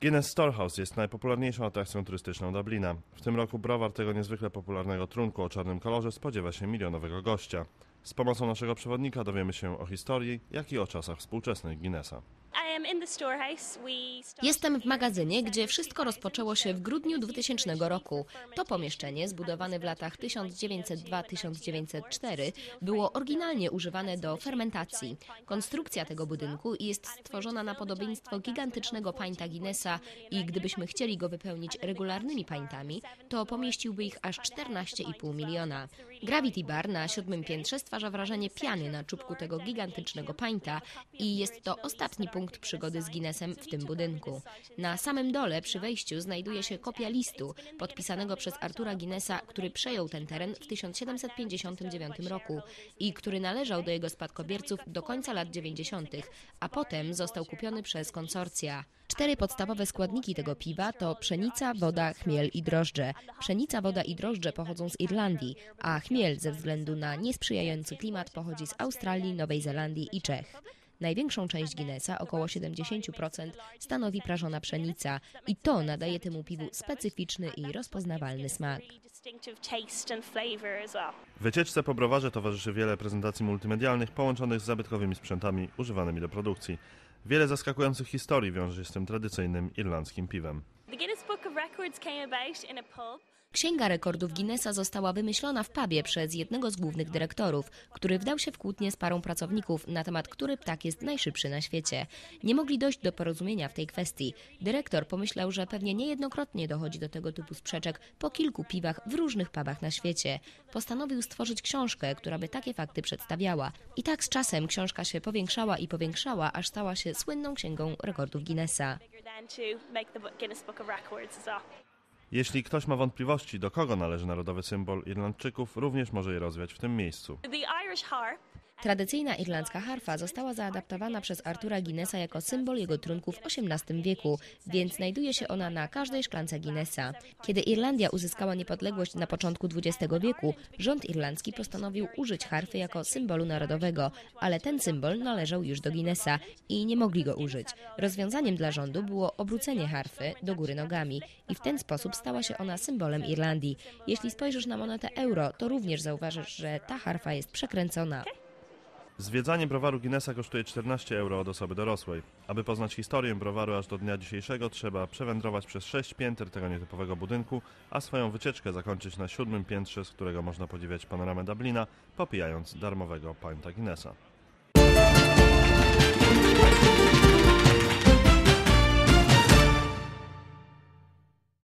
Guinness Storehouse jest najpopularniejszą atrakcją turystyczną Dublina. W tym roku browar tego niezwykle popularnego trunku o czarnym kolorze spodziewa się milionowego gościa. Z pomocą naszego przewodnika dowiemy się o historii, jak i o czasach współczesnych Guinnessa. Jestem w magazynie, gdzie wszystko rozpoczęło się w grudniu 2000 roku. To pomieszczenie, zbudowane w latach 1902-1904, było oryginalnie używane do fermentacji. Konstrukcja tego budynku jest stworzona na podobieństwo gigantycznego pańta Guinnessa i gdybyśmy chcieli go wypełnić regularnymi pańtami, to pomieściłby ich aż 14,5 miliona. Gravity Bar na siódmym piętrze stwarza wrażenie piany na czubku tego gigantycznego pańta i jest to ostatni punkt przygody z Guinnessem w tym budynku. Na samym dole przy wejściu znajduje się kopia listu podpisanego przez Artura Guinnessa, który przejął ten teren w 1759 roku i który należał do jego spadkobierców do końca lat 90., a potem został kupiony przez konsorcja. Cztery podstawowe składniki tego piwa to pszenica, woda, chmiel i drożdże. Pszenica, woda i drożdże pochodzą z Irlandii, a chmiel ze względu na niesprzyjający klimat pochodzi z Australii, Nowej Zelandii i Czech. Największą część Guinnessa, około 70%, stanowi prażona pszenica i to nadaje temu piwu specyficzny i rozpoznawalny smak. Wycieczce po browarze towarzyszy wiele prezentacji multimedialnych połączonych z zabytkowymi sprzętami używanymi do produkcji. Wiele zaskakujących historii wiąże się z tym tradycyjnym irlandzkim piwem. Księga rekordów Guinnessa została wymyślona w pubie przez jednego z głównych dyrektorów, który wdał się w kłótnię z parą pracowników na temat, który ptak jest najszybszy na świecie. Nie mogli dojść do porozumienia w tej kwestii. Dyrektor pomyślał, że pewnie niejednokrotnie dochodzi do tego typu sprzeczek po kilku piwach w różnych pubach na świecie. Postanowił stworzyć książkę, która by takie fakty przedstawiała. I tak z czasem książka się powiększała i powiększała, aż stała się słynną księgą rekordów Guinnessa. Jeśli ktoś ma wątpliwości, do kogo należy narodowy symbol Irlandczyków, również może je rozwiać w tym miejscu. The Irish harp Tradycyjna irlandzka harfa została zaadaptowana przez Artura Guinnessa jako symbol jego trunku w XVIII wieku, więc znajduje się ona na każdej szklance Guinnessa. Kiedy Irlandia uzyskała niepodległość na początku XX wieku, rząd irlandzki postanowił użyć harfy jako symbolu narodowego, ale ten symbol należał już do Guinnessa i nie mogli go użyć. Rozwiązaniem dla rządu było obrócenie harfy do góry nogami i w ten sposób stała się ona symbolem Irlandii. Jeśli spojrzysz na monetę euro, to również zauważysz, że ta harfa jest przekręcona. Zwiedzanie browaru Guinnessa kosztuje 14 euro od osoby dorosłej. Aby poznać historię browaru aż do dnia dzisiejszego, trzeba przewędrować przez 6 pięter tego nietypowego budynku, a swoją wycieczkę zakończyć na siódmym piętrze, z którego można podziwiać panoramę Dublina, popijając darmowego pinta Guinnessa.